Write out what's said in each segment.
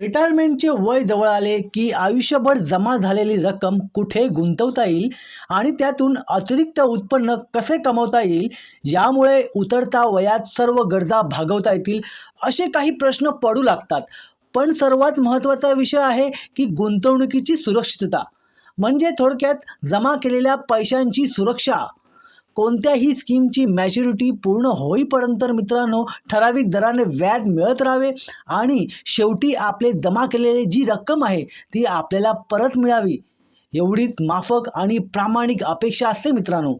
रिटायरमेंटचे वय जवळ आले की आयुष्यभर जमा झालेली रक्कम कुठे गुंतवता येईल आणि त्यातून अतिरिक्त उत्पन्न कसे कमवता येईल यामुळे उतरता वयात सर्व गरजा भागवता येतील असे काही प्रश्न पडू लागतात. पण सर्वात महत्त्वाचा विषय आहे की गुंतवणुकीची सुरक्षितता. म्हणजे थोडक्यात जमा केलेल्या पैशांची सुरक्षा. कोणत्याही स्कीमची मॅच्युरिटी पूर्ण होईपर्यंत मित्रांनो ठराविक दराने व्याज मिळत राहावे आणि शेवटी आपले जमा केलेली जी रक्कम आहे ती आपल्याला परत मिळावी. एवढीच माफक आणि प्रामाणिक अपेक्षा असते मित्रांनो.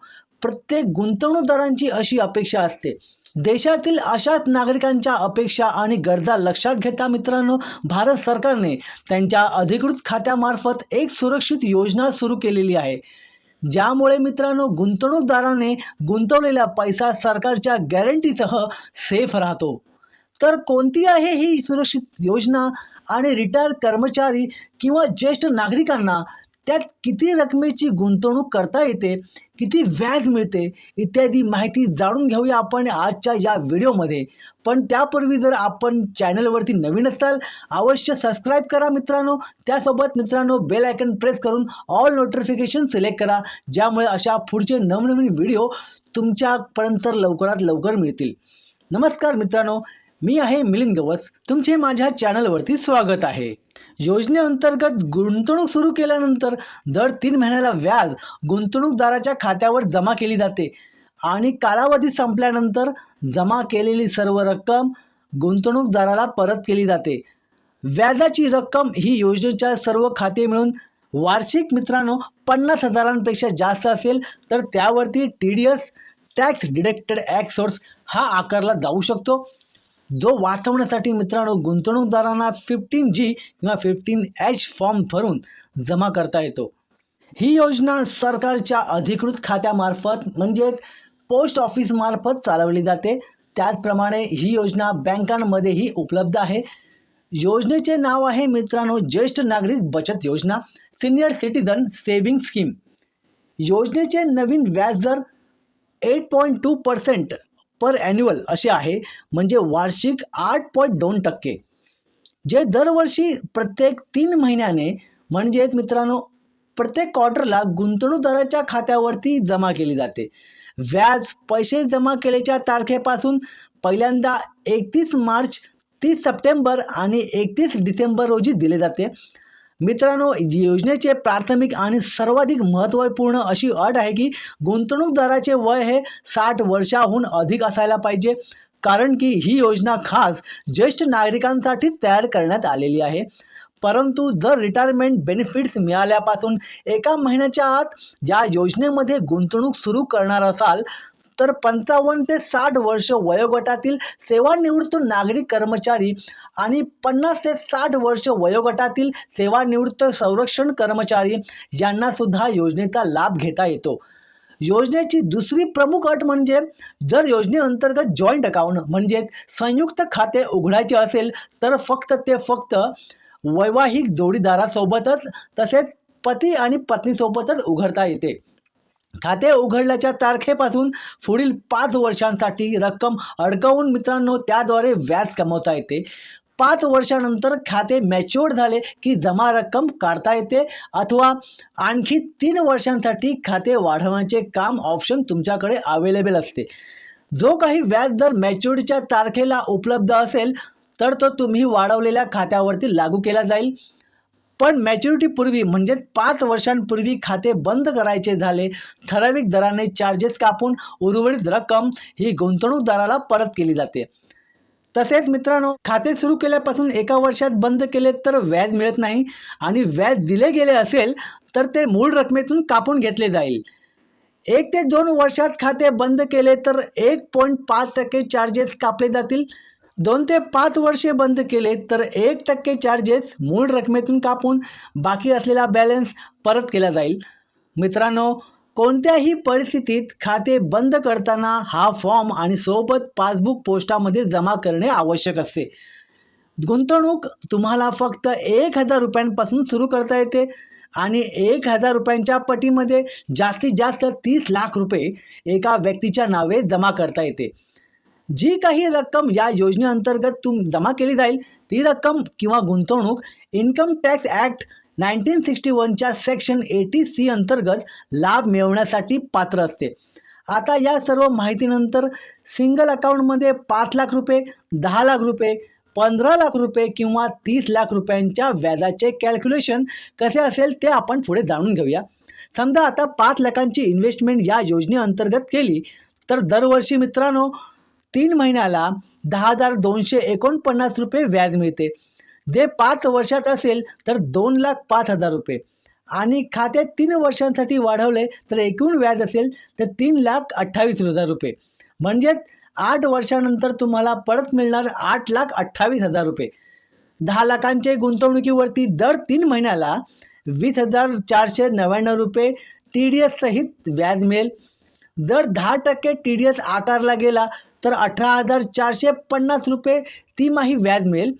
प्रत्येक गुंतवणूकदारांची अशी अपेक्षा असते. देशातील अशाच नागरिकांच्या अपेक्षा आणि गरजा लक्षात घेता मित्रांनो भारत सरकारने त्यांच्या अधिकृत खात्यामार्फत एक सुरक्षित योजना सुरू केलेली आहे. ज्यामुळे मित्रांनो गुंतवणूकदाराने गुंतवलेला पैसा सरकारच्या गॅरंटीसह सेफ राहतो. तर कोणती आहे ही सुरक्षित योजना? आणि रिटायर कर्मचारी किंवा ज्येष्ठ नागरिकांना त्यात किती रकमेची गुंतवणूक करता येते किती व्याज मिळते इत्यादी माहिती जाणून घेऊया आपण आजच्या या व्हिडिओमध्ये. पण त्यापूर्वी जर आपण चॅनलवरती नवीन असाल अवश्य सबस्क्राईब करा मित्रांनो. त्यासोबत मित्रांनो बेल आयकन प्रेस करून ऑल नोटिफिकेशन सिलेक्ट करा ज्यामुळे अशा पुढचे नवनवीन व्हिडिओ तुमच्यापर्यंत लवकरात लवकर मिळतील. नमस्कार मित्रांनो मी आहे मिलिंद गवस. तुमचे माझ्या चॅनलवरती स्वागत आहे. योजनेअंतर्गत गुंतवणूक सुरू केल्यानंतर दर तीन महिन्याला व्याज गुंतवणूकदाराच्या खात्यावर जमा केली जाते आणि कालावधी संपल्यानंतर जमा केलेली सर्व रक्कम गुंतवणूकदाराला परत केली जाते. व्याजाची रक्कम ही योजनेच्या सर्व खाते मिळून वार्षिक मित्रांनो पन्नास हजारांपेक्षा जास्त असेल तर त्यावरती T D S tax deducted act source हा आकारला जाऊ शकतो. जो वाचवण्यासाठी मित्रांनो गुंतवणूकदारांना फिफ्टीन जी किंवा फिफ्टीन एच फॉर्म भरून जमा करता येतो. ही योजना सरकारच्या अधिकृत खात्यामार्फत म्हणजेच पोस्ट ऑफिसमार्फत चालवली जाते. त्याचप्रमाणे ही योजना बँकांमध्येही उपलब्ध आहे. योजनेचे नाव आहे मित्रांनो ज्येष्ठ नागरिक बचत योजना सिनियर सिटीजन सेव्हिंग स्कीम योजनेचे नवीन व्याजदर eight point two percent per annual असे आहे म्हणजे वार्षिक आठ पॉईंट दोन टक्के. जे दरवर्षी प्रत्येक तीन महिन्याने म्हणजेच मित्रांनो प्रत्येक क्वार्टरला गुंतवणूकदाराच्या खात्यावरती जमा केली जाते. व्याज पैसे जमा केल्याच्या तारखेपासून पहिल्यांदा एकतीस मार्च तीस सप्टेंबर आणि एकतीस डिसेंबर रोजी दिले जाते. मित्रांनो योजनेचे प्राथमिक आणि सर्वाधिक महत्त्वपूर्ण अशी अट आहे की गुंतवणूकदाराचे वय हे साठ वर्षाहून अधिक असायला पाहिजे. कारण की ही योजना खास ज्येष्ठ नागरिकांसाठीच तयार करण्यात आलेली आहे. परंतु जर रिटायरमेंट बेनिफिट्स मिळाल्यापासून एका महिन्याच्या आत ज्या योजनेमध्ये गुंतवणूक सुरू करणार असाल तर पंचावन्न ते साठ वर्ष वयोगटातील सेवानिवृत्त नागरिक कर्मचारी आणि पन्नास ते साठ वर्ष वयोगटातील सेवानिवृत्त संरक्षण कर्मचारी यांनासुद्धा योजनेचा लाभ घेता येतो. योजनेची दुसरी प्रमुख अट म्हणजे जर योजनेअंतर्गत जॉईंट अकाउंट म्हणजेच संयुक्त खाते उघडायचे असेल तर फक्त ते फक्त वैवाहिक जोडीदारासोबतच तसेच पती आणि पत्नीसोबतच उघडता येते. खाते उघडल्याच्या तारखेपासून पुढील पाच वर्षांसाठी रक्कम अडकवून मित्रांनो त्याद्वारे व्याज कमवता येते. पाच वर्षानंतर खाते मॅच्युअर्ड झाले की जमा रक्कम काढता येते अथवा आणखी तीन वर्षांसाठी खाते वाढवण्याचे काम ऑप्शन तुमच्याकडे अवेलेबल असते. जो काही व्याज दर मॅच्युरिटीच्या तारखेला उपलब्ध असेल तर तो तुम्ही वाढवलेल्या खात्यावरती लागू केला जाईल. पण मॅच्युरिटीपूर्वी म्हणजेच पाच वर्षांपूर्वी खाते बंद करायचे झाले. ठराविक दराने चार्जेस कापून उर्वरित रक्कम ही गुंतवणूकदाराला परत केली जाते. तसेच मित्रांनो खाते सुरू केल्यापासून एका वर्षात बंद केले तर व्याज मिळत नाही आणि व्याज दिले गेले असेल तर ते मूळ रकमेतून कापून घेतले जाईल. एक ते दोन वर्षात खाते बंद केले तर एक पॉईंट पाच टक्के चार्जेस कापले जातील. दोन ते पाच वर्षे बंद केले तर एक टक्के चार्जेस मूळ रकमेतून कापून बाकी असलेला बॅलन्स परत केला जाईल. मित्रांनो कोणत्याही परिस्थितीत खाते बंद करताना हा फॉर्म आणि सोबत पासबुक पोस्टामध्ये जमा करणे आवश्यक असते. गुंतवणूक तुम्हाला फक्त एक हजार रुपयांपासून सुरू करता येते आणि एक हजार रुपयांच्या पटीमध्ये जास्तीत जास्त तीस लाख रुपये एका व्यक्तीच्या नावे जमा करता येते. जी काही रक्कम या योजनेअंतर्गत तुम जमा केली जाईल ती रक्कम किंवा गुंतवणूक income tax act nineteen sixty वनच्या सेक्शन एटी सी अंतर्गत लाभ मिळवण्यासाठी पात्र असते. आता या सर्व माहितीनंतर सिंगल अकाउंटमध्ये पाच लाख रुपये दहा लाख रुपये पंधरा लाख रुपये किंवा तीस लाख रुपयांच्या व्याजाचे कॅल्क्युलेशन कसे असेल ते आपण पुढे जाणून घेऊया. समजा आता पाच लाखांची इन्व्हेस्टमेंट या योजनेअंतर्गत केली तर दरवर्षी मित्रांनो तीन महिन्याला दहा हजार दोनशे एकोणपन्नास रुपये व्याज मिळते. जे पाच वर्षात असेल तर दोन लाख पाच हजार रुपये. आणि खाते तीन वर्षांसाठी वाढवले तर एकूण व्याज असेल तर तीन लाख अठ्ठावीस हजार रुपये. म्हणजेच आठ वर्षानंतर तुम्हाला परत मिळणार आठ लाख अठ्ठावीस हजार रुपये. दहा लाखांचे गुंतवणुकीवरती दर तीन महिन्याला वीस हजार चारशे नव्याण्णव रुपये टी डी एस सहित व्याज मिळेल. जर दहा टक्के टी डी एस आकारला गेला तर अठरा हजार चारशे पन्नास रुपये तिमाही व्याज मिळेल.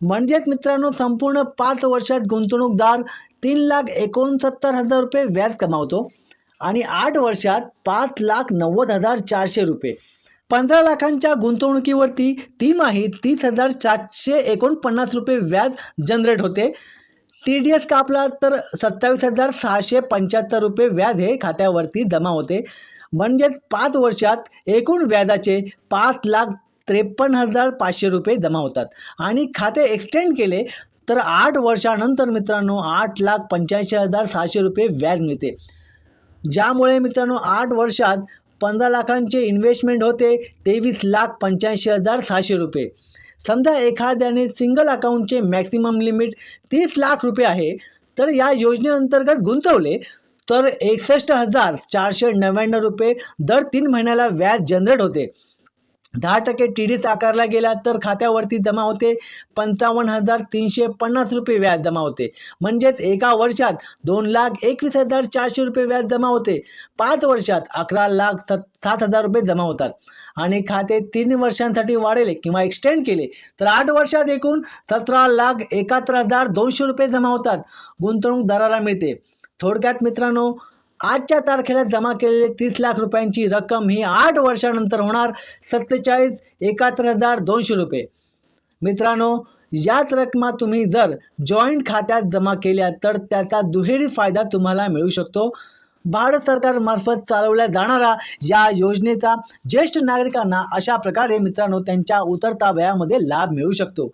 म्हणजेच मित्रांनो संपूर्ण पाच वर्षात गुंतवणूकदार तीन लाख एकोणसत्तर हजार रुपये व्याज कमावतो आणि आठ वर्षात पाच लाख नव्वद हजार चारशे रुपये. पंधरा लाखांच्या गुंतवणुकीवरती तिमाही तीस हजार सातशे एकोणपन्नास रुपये व्याज जनरेट होते. टी डी एस कापला तर सत्तावीस हजार सहाशे पंच्याहत्तर रुपये व्याज हे खात्यावरती जमा होते. म्हणजेच पाच वर्षात एकूण व्याजाचे पाच लाख त्रेपन्न हजार पाचशे रुपये जमा होतात. आणि खाते एक्सटेंड केले तर आठ वर्षानंतर मित्रांनो आठ लाख पंच्याऐंशी हजार सहाशे रुपये व्याज मिळते. ज्यामुळे मित्रांनो आठ वर्षात पंधरा लाखांचे इन्व्हेस्टमेंट होते तेवीस लाख पंच्याऐंशी हजार सहाशे रुपये. समजा एखाद्याने सिंगल अकाउंटचे मॅक्सिमम लिमिट तीस लाख रुपये आहे तर या योजनेअंतर्गत गुंतवले तर एकसष्ट हजार चारशे नव्याण्णव रुपये दर तीन महिन्याला व्याज जनरेट होते. दहा टक्के टी डीच आकारला गेला तर खात्यावरती जमा होते. पंचावन्न हजार तीनशे पन्नास रुपये व्याज जमा होते. म्हणजेच एका वर्षात दोन लाख एकवीस हजार चारशे रुपये व्याज जमा होते. पाच वर्षात अकरा लाख सत सात हजार रुपये जमा होतात. आणि खाते तीन वर्षांसाठी वाढले किंवा एक्सटेंड केले तर आठ वर्षात एकूण सतरा लाख एकाहत्तर हजार दोनशे रुपये जमा होतात. गुंतवणूकदाराला मिळते. थोडक्यात मित्रांनो आजच्या तारखेला जमा केलेले तीस लाख रुपयांची रक्कम ही आठ वर्षानंतर होणार सत्तेचाळीस एकाहत्तर हजार दोनशे रुपये. मित्रांनो याच रकमा तुम्ही जर जॉईंट खात्यात जमा केल्या तर त्याचा दुहेरी फायदा तुम्हाला मिळू शकतो. भारत सरकारमार्फत चालवल्या जाणारा या योजनेचा ज्येष्ठ नागरिकांना अशा प्रकारे मित्रांनो त्यांच्या उतरता वयामध्ये लाभ मिळू शकतो.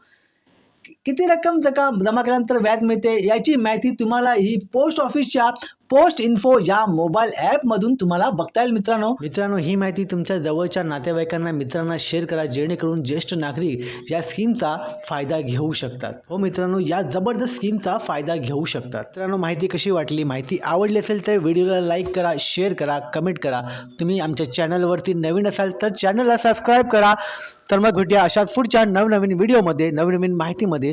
किती रक्कम जका जमा केल्यानंतर व्याज मिळते याची माहिती तुम्हाला ही पोस्ट ऑफिसच्या पोस्ट इन्फो या मोबाईल ॲपमधून तुम्हाला बघता येईल मित्रांनो. मित्रांनो ही माहिती तुमच्या जवळच्या नातेवाईकांना मित्रांना शेअर करा जेणेकरून ज्येष्ठ नागरिक या स्कीमचा फायदा घेऊ शकतात. हो मित्रांनो या जबरदस्त स्कीमचा फायदा घेऊ शकतात. मित्रांनो माहिती कशी वाटली? माहिती आवडली असेल तर व्हिडिओला लाईक करा शेअर करा कमेंट करा. तुम्ही आमच्या चॅनलवरती नवीन असाल तर चॅनलला सबस्क्राईब करा. तर मग भेटूया अशाच पुढच्या नवनवीन व्हिडिओमध्ये नवनवीन माहितीमध्ये.